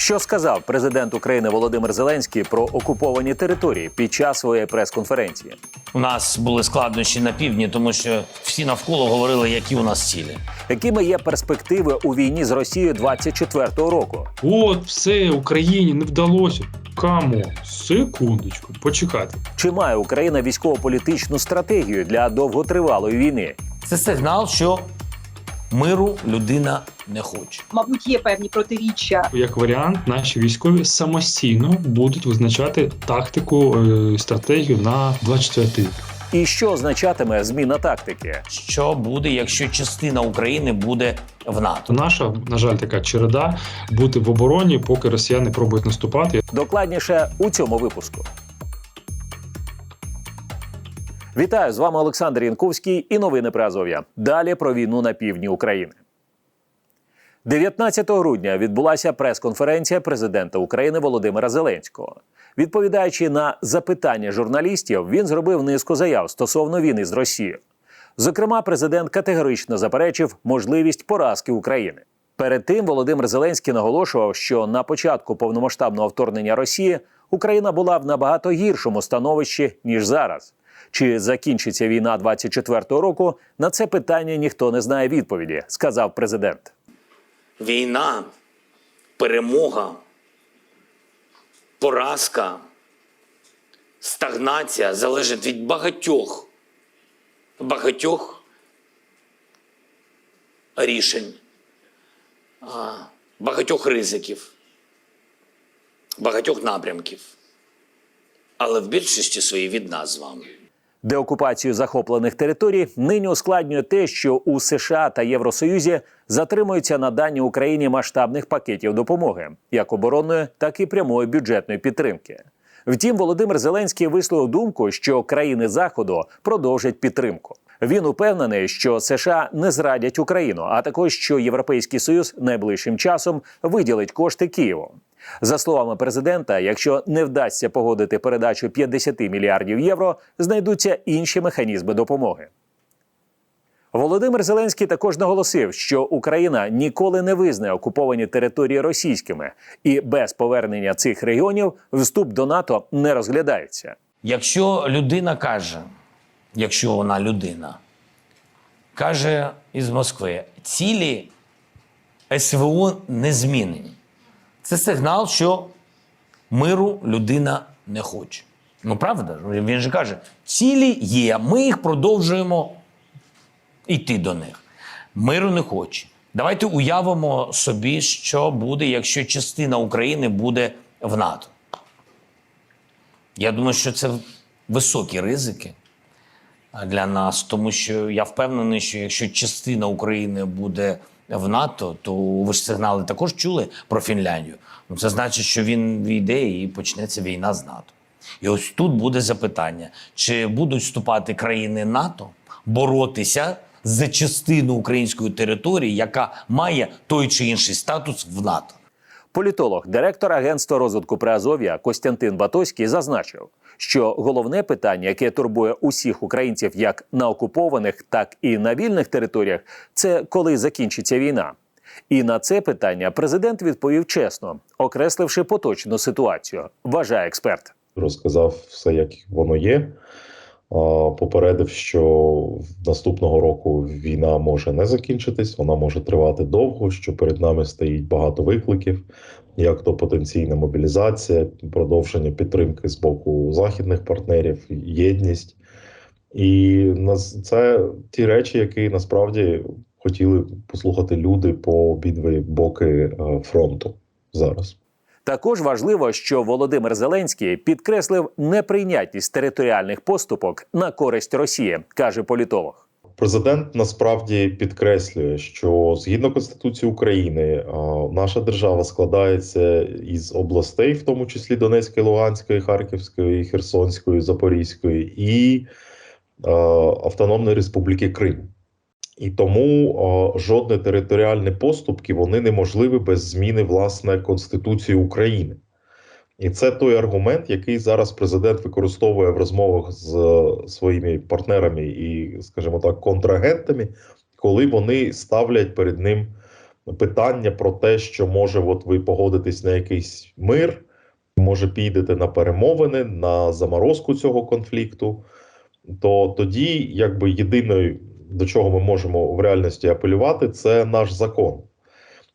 Що сказав президент України Володимир Зеленський про окуповані території під час своєї прес-конференції? У нас були складнощі на півдні, тому що всі навколо говорили, які у нас цілі. Якими є перспективи у війні з Росією 24-го року? От, все, Україні не вдалося. Камо, секундочку, почекайте. Чи має Україна військово-політичну стратегію для довготривалої війни? Це сигнал, що миру людина не хоче. мабуть, є певні протиріччя. Як варіант, наші військові самостійно будуть визначати тактику, е, стратегію на 24 рік. І що означатиме зміна тактики? Що буде, якщо частина України буде в НАТО? Наша, на жаль, така череда бути в обороні, поки росіяни пробують наступати. Докладніше у цьому випуску. Вітаю з вами Олександр Янковський і новини про Азов'я. Далі про війну на півдні України. 19 грудня відбулася прес-конференція президента України Володимира Зеленського. Відповідаючи на запитання журналістів, він зробив низку заяв стосовно війни з Росією. Зокрема, президент категорично заперечив можливість поразки України. Перед тим Володимир Зеленський наголошував, що на початку повномасштабного вторгнення Росії Україна була в набагато гіршому становищі ніж зараз. Чи закінчиться війна 24-го року? На це питання ніхто не знає відповіді, сказав президент. Війна, перемога, поразка, стагнація залежить від багатьох, багатьох рішень, багатьох ризиків, багатьох напрямків. Але в більшості своїй від нас з вами. Деокупацію захоплених територій нині ускладнює те, що у США та Євросоюзі затримуються наданні Україні масштабних пакетів допомоги, як оборонної, так і прямої бюджетної підтримки. Втім, Володимир Зеленський висловив думку, що країни Заходу продовжать підтримку. Він упевнений, що США не зрадять Україну, а також що Європейський Союз найближчим часом виділить кошти Києву. За словами президента, якщо не вдасться погодити передачу 50 мільярдів євро, знайдуться інші механізми допомоги. Володимир Зеленський також наголосив, що Україна ніколи не визнає окуповані території російськими, і без повернення цих регіонів вступ до НАТО не розглядається. Якщо людина каже, якщо вона людина, каже із Москви, цілі СВО не змінені. Це сигнал, що миру людина не хоче. Ну правда? Він же каже, цілі є, ми їх продовжуємо йти до них. Миру не хоче. Давайте уявимо собі, що буде, якщо частина України буде в НАТО. Я думаю, що це високі ризики для нас, тому що я впевнений, що якщо частина України буде в НАТО, то ви ж сигнали також чули про Фінляндію. Ну це значить, що він війде і почнеться війна з НАТО. І ось тут буде запитання: чи будуть вступати країни НАТО боротися за частину української території, яка має той чи інший статус в НАТО? Політолог, директор Агентства розвитку Приазов'я Костянтин Батоський зазначив, що головне питання, яке турбує усіх українців як на окупованих, так і на вільних територіях, це коли закінчиться війна. І на це питання президент відповів чесно, окресливши поточну ситуацію, вважає експерт. розказав все, як воно є. Попередив, що наступного року війна може не закінчитись, вона може тривати довго. Що перед нами стоїть багато викликів, як то потенційна мобілізація, продовження підтримки з боку західних партнерів, єдність. І це ті речі, які насправді хотіли послухати люди по обидві боки е, фронту зараз. Також важливо, що Володимир Зеленський підкреслив неприйнятність територіальних поступок на користь Росії, каже політолог. Президент насправді підкреслює, що згідно Конституції України наша держава складається із областей, в тому числі Донецької, Луганської, Харківської, Херсонської, Запорізької і Автономної Республіки Крим. І тому а, жодні територіальні поступки вони неможливі без зміни власне Конституції України. І це той аргумент, який зараз президент використовує в розмовах з е, своїми партнерами і, скажімо так, контрагентами, коли вони ставлять перед ним питання про те, що може, от ви погодитесь на якийсь мир, може підете на перемовини, на заморозку цього конфлікту, то тоді, якби єдиною, до чого ми можемо в реальності апелювати, це наш закон.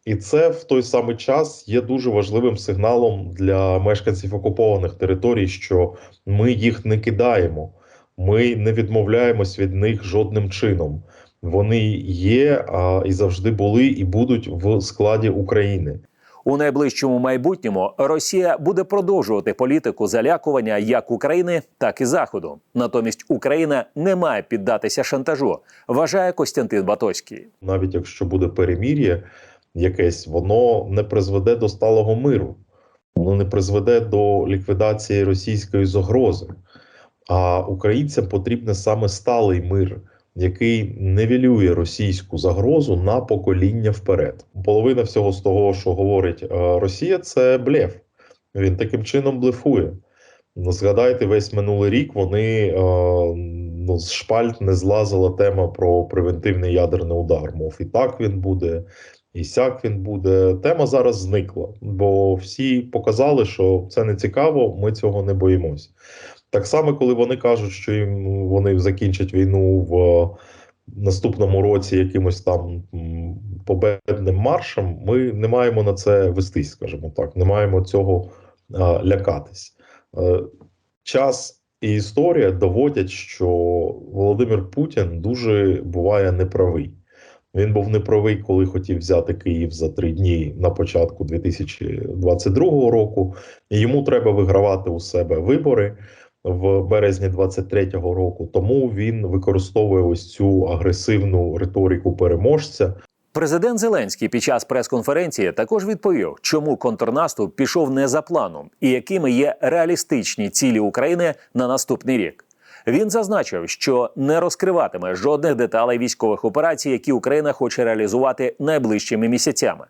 І це в той самий час є дуже важливим сигналом для мешканців окупованих територій, що ми їх не кидаємо, ми не відмовляємось від них жодним чином. Вони є а, і завжди були, і будуть в складі України. У найближчому майбутньому Росія буде продовжувати політику залякування як України, так і Заходу. Натомість Україна не має піддатися шантажу, вважає Костянтин Батоський. навіть якщо буде перемір'я якесь, воно не призведе до сталого миру, воно не призведе до ліквідації російської загрози. А українцям потрібен саме сталий мир, який нивелює російську загрозу на покоління вперед. Половина всього з того, що говорить е, Росія, це блеф. Він таким чином блефує. Згадайте, весь минулий рік вони е, ну, з шпальт не злазила тема про превентивний ядерний удар. Мов і так він буде, і сяк він буде. Тема зараз зникла, бо всі показали, що це не цікаво, ми цього не боїмось. Так само, коли вони кажуть, що їм вони закінчать війну в наступному році якимось там победним маршем, ми не маємо на це вестись, скажімо так, не маємо цього а, лякатись. Е, час і історія доводять, що Володимир Путін дуже буває неправий. Він був неправий, коли хотів взяти Київ за три дні на початку 2022 року. Йому треба вигравати у себе вибори в березні 23-го року. Тому він використовує ось цю агресивну риторику переможця. Президент Зеленський під час прес-конференції також відповів, чому контрнаступ пішов не за планом і якими є реалістичні цілі України на наступний рік. Він зазначив, що не розкриватиме жодних деталей військових операцій, які Україна хоче реалізувати найближчими місяцями.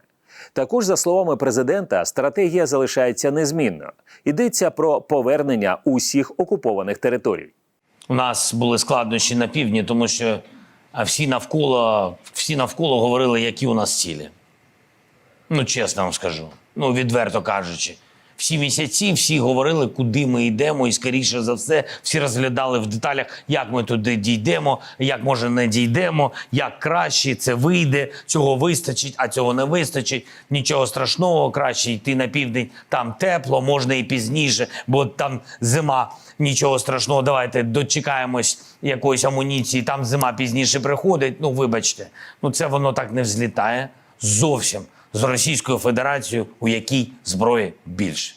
Також, за словами президента, стратегія залишається незмінною. Йдеться про повернення усіх окупованих територій. У нас були складнощі на півдні, тому що всі навколо, всі навколо говорили, які у нас цілі. Ну, чесно вам скажу. Ну, відверто кажучи. Всі місяці всі говорили, куди ми йдемо, і скоріше за все, всі розглядали в деталях, як ми туди дійдемо, як може не дійдемо, як краще це вийде, цього вистачить, а цього не вистачить. Нічого страшного, краще йти на південь. Там тепло, можна і пізніше, бо там зима. Нічого страшного, давайте дочекаємось якоїсь амуніції. Там зима пізніше приходить. Ну, вибачте, ну це воно так не взлітає зовсім з Російською Федерацією, у якій зброї більше.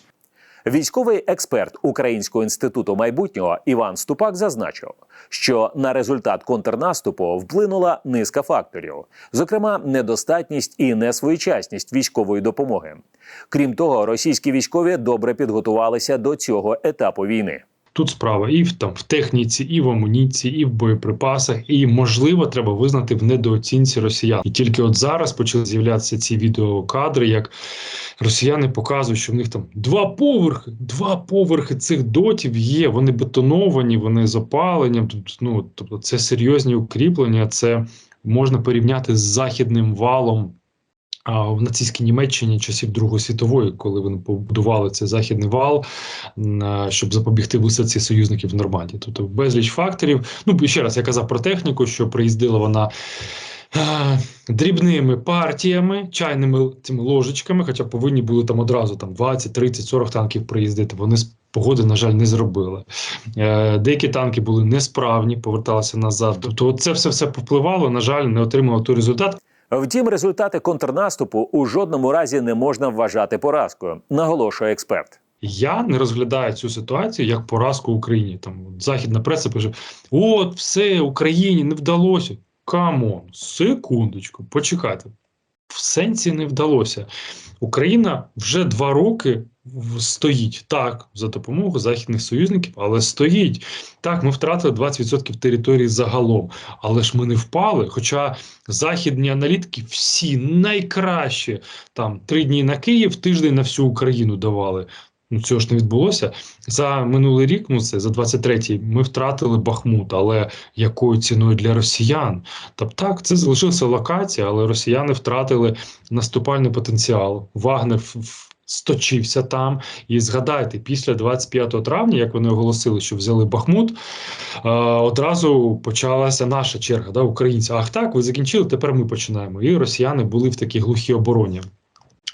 Військовий експерт Українського інституту майбутнього Іван Ступак зазначив, що на результат контрнаступу вплинула низка факторів, зокрема, недостатність і несвоєчасність військової допомоги. Крім того, російські військові добре підготувалися до цього етапу війни. Тут справа і в там в техніці, і в амуніції, і в боєприпасах, і можливо треба визнати в недооцінці росіян. І тільки от зараз почали з'являтися ці відеокадри, як росіяни показують, що в них там два поверхи, два поверхи цих дотів є. Вони бетоновані, вони з. Тут ну тобто це серйозні укріплення. Це можна порівняти з західним валом. А в нацистській Німеччині часів Другої світової, коли вони побудували цей західний вал, щоб запобігти висадці союзників в Нормандії. Тобто безліч факторів. Ну ще раз я казав про техніку, що приїздила вона. Дрібними партіями, чайними цими ложечками, хоча повинні були там одразу там 20, 30, 40 танків приїздити. Вони з погоди, на жаль, не зробили. Е, деякі танки були несправні, поверталися назад. Тобто, це все все повпливало. На жаль, не отримало той результат. Втім, результати контрнаступу у жодному разі не можна вважати поразкою, наголошує експерт. Я не розглядаю цю ситуацію як поразку Україні. Там західна преса пише: от все Україні не вдалося. Камон, секундочку, почекайте. В сенсі не вдалося. Україна вже два роки стоїть так за допомогою західних союзників, але стоїть так. Ми втратили 20% території загалом, але ж ми не впали. Хоча західні аналітики всі найкраще там три дні на Київ, тиждень на всю Україну давали. Ну, цього ж не відбулося. За минулий рік, ну це за 23-й, ми втратили Бахмут, але якою ціною для росіян? Тобто так, це залишилася локація, але росіяни втратили наступальний потенціал. Вагнер в- сточився там. І згадайте, після 25 травня, як вони оголосили, що взяли Бахмут, е, одразу почалася наша черга, да, українців. Ах так, ви закінчили, тепер ми починаємо. І росіяни були в такій глухій обороні.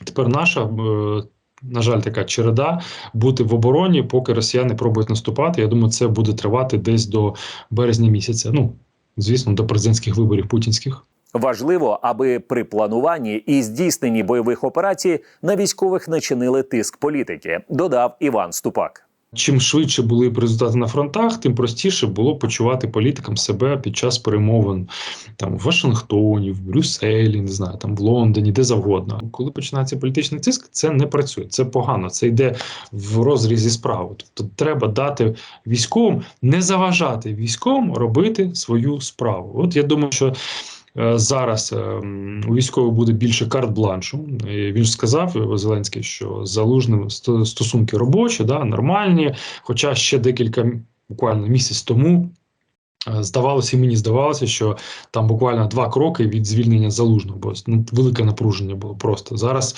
Тепер наша. е, на жаль, така череда бути в обороні, поки росіяни пробують наступати. Я думаю, це буде тривати десь до березня місяця. Ну, звісно, до президентських виборів путінських. Важливо, аби при плануванні і здійсненні бойових операцій на військових не чинили тиск політики, додав Іван Ступак. Чим швидше були б результати на фронтах, тим простіше було почувати політикам себе під час перемовин там в Вашингтоні, в Брюсселі, не знаю, там в Лондоні, де завгодно. Коли починається політичний тиск, це не працює. Це погано. Це йде в розрізі справи. Тобто треба дати військовим не заважати військовим робити свою справу. От я думаю, що. Е, Зараз е, у військового буде більше карт-бланшу. І Він ж сказав е, Зеленський, що залужним сто- стосунки робочі, да, нормальні. Хоча ще декілька буквально місяць тому здавалося, і мені здавалося, що там буквально два кроки від звільнення залужного, бо ну, велике напруження було просто. Зараз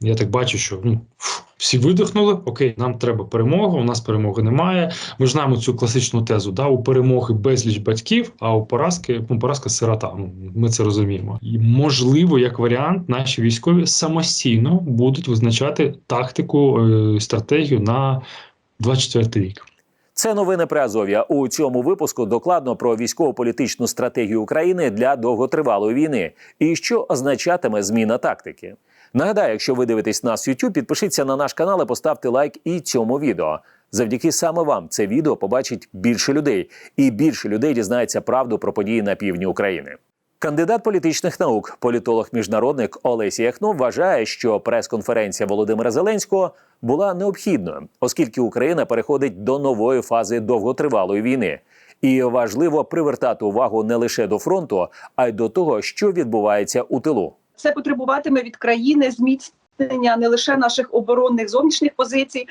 я так бачу, що ну, всі видихнули. Окей, нам треба перемога. У нас перемоги немає. Ми знаємо цю класичну тезу. Да, у перемоги безліч батьків, а у поразки ну, поразка сирота. Ну, ми це розуміємо. І можливо, як варіант, наші військові самостійно будуть визначати тактику, е, стратегію на 24 рік. Це новини при Азов'я. У цьому випуску докладно про військово-політичну стратегію України для довготривалої війни і що означатиме зміна тактики. Нагадаю, якщо ви дивитесь нас в YouTube, підпишіться на наш канал і поставте лайк і цьому відео. Завдяки саме вам це відео побачить більше людей, і більше людей дізнається правду про події на півдні України. Кандидат політичних наук, політолог-міжнародник Олесі Яхно вважає, що прес-конференція Володимира Зеленського була необхідною, оскільки Україна переходить до нової фази довготривалої війни. І важливо привертати увагу не лише до фронту, а й до того, що відбувається у тилу. Це потребуватиме від країни зміцнення не лише наших оборонних зовнішніх позицій,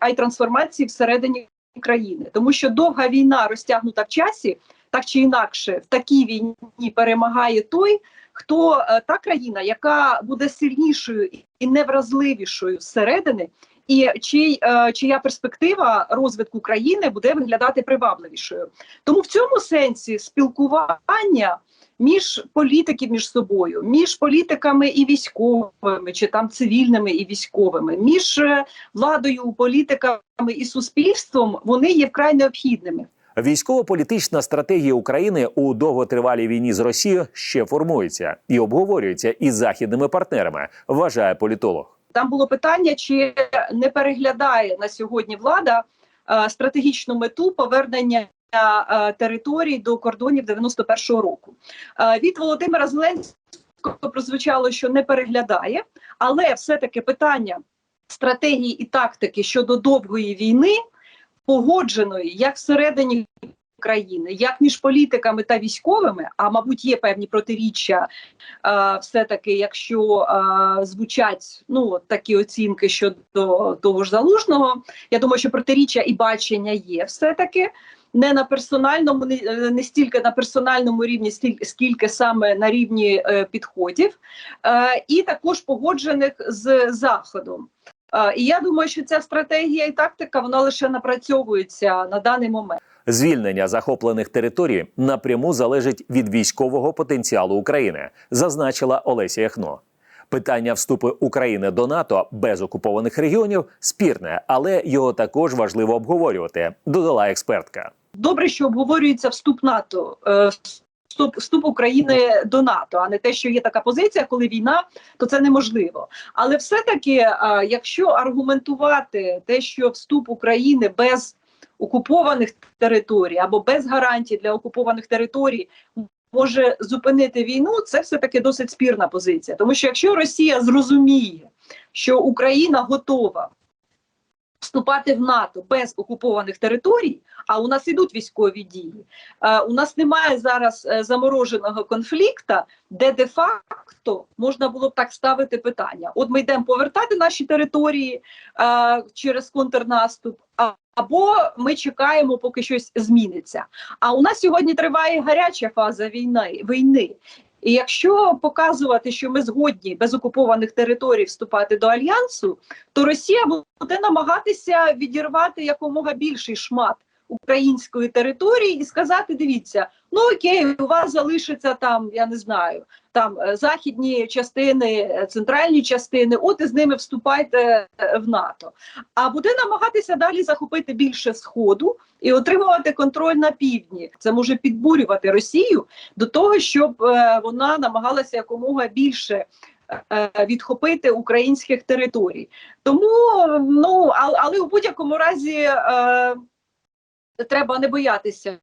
а й трансформації всередині країни, тому що довга війна розтягнута в часі, так чи інакше, в такій війні перемагає той, хто е, та країна, яка буде сильнішою і невразливішою зсередини, і чий, е, чия перспектива розвитку країни буде виглядати привабливішою. Тому в цьому сенсі спілкування між політиків між собою, між політиками і військовими, чи там цивільними і військовими, між е, владою, політиками і суспільством, вони є вкрай необхідними. Військово-політична стратегія України у довготривалій війні з Росією ще формується і обговорюється із західними партнерами, вважає політолог. Там було питання, чи не переглядає на сьогодні влада е, стратегічну мету повернення е, територій до кордонів 91-го року. Е, від Володимира Зеленського прозвучало, що не переглядає, але все-таки питання стратегії і тактики щодо довгої війни, погодженої як всередині країни, як між політиками та військовими, а мабуть, є певні протиріччя, е, все-таки, якщо е, звучать ну такі оцінки щодо того ж залужного, я думаю, що протиріччя і бачення є все-таки. Не на персональному, не, е, не стільки на персональному рівні, стіль- скільки саме на рівні е, підходів, е, і також погоджених з заходом. Е, і я думаю, що ця стратегія і тактика вона лише напрацьовується на даний момент. Звільнення захоплених територій напряму залежить від військового потенціалу України, зазначила Олеся Яхно. Питання вступу України до НАТО без окупованих регіонів спірне, але його також важливо обговорювати, додала експертка. Добре, що обговорюється вступ НАТО. Вступ, вступ України до НАТО, а не те, що є така позиція, коли війна, то це неможливо. Але все-таки, е, якщо аргументувати те, що вступ України без окупованих територій або без гарантій для окупованих територій може зупинити війну, це все таки досить спірна позиція. Тому що якщо Росія зрозуміє, що Україна готова вступати в НАТО без окупованих територій, а у нас ідуть військові дії. Е, у нас немає зараз е, замороженого конфлікту, де де-факто можна було б так ставити питання: от ми йдемо повертати наші території е, через контрнаступ. Або ми чекаємо, поки щось зміниться. А у нас сьогодні триває гаряча фаза війни. війни. І якщо показувати, що ми згодні без окупованих територій вступати до альянсу, то Росія буде намагатися відірвати якомога більший шмат української території і сказати: дивіться, ну окей, у вас залишиться там, я не знаю, там е, західні частини, е, центральні частини, от і з ними вступайте е, в НАТО. А буде намагатися далі захопити більше сходу і отримувати контроль на півдні. Це може підбурювати Росію до того, щоб вона намагалася якомога більше. Відхопити українських територій, тому ну але у будь-якому разі треба не боятися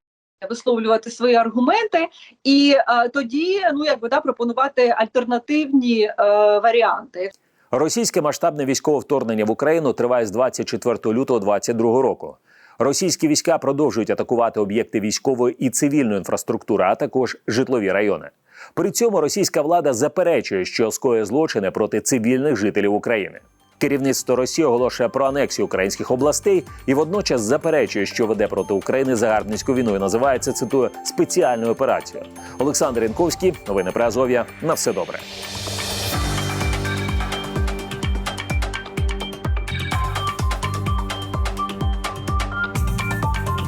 висловлювати свої аргументи, і е, тоді ну якби да пропонувати альтернативні е, варіанти. Російське масштабне військове вторгнення в Україну триває з 24 лютого 2022 року. Російські війська продовжують атакувати об'єкти військової і цивільної інфраструктури, а також житлові райони. При цьому російська влада заперечує, що скоює злочини проти цивільних жителів України. Керівництво Росії оголошує про анексію українських областей і водночас заперечує, що веде проти України загарбницьку війну і називається цитую спеціальною операцією. Олександр Янковський, новини про Азов'я. На все добре.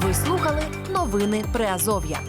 Ви слухали новини Приазов'я.